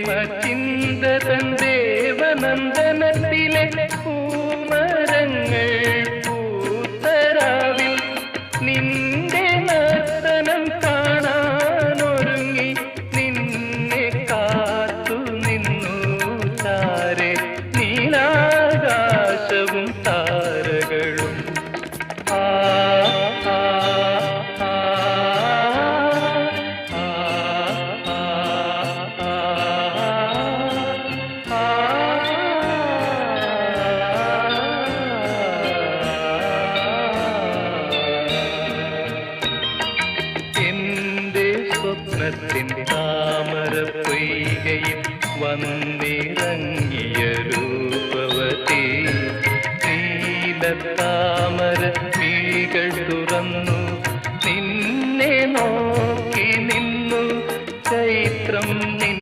പ്രേമ ചിന്തതൻ ദേവനന്ദനത്തിലെ പൂമരങ്ങൾ പൂത്തരാവിൽ നിന്റെ മരണത്തിൻ താമര പെയ്കയിൽ വന്നിറങ്ങിയ രൂപവതി. നീല താമര പീകൾ തുറന്നു. നിന്നെ നോക്കി നിന്നു ചൈത്രം നിന്നു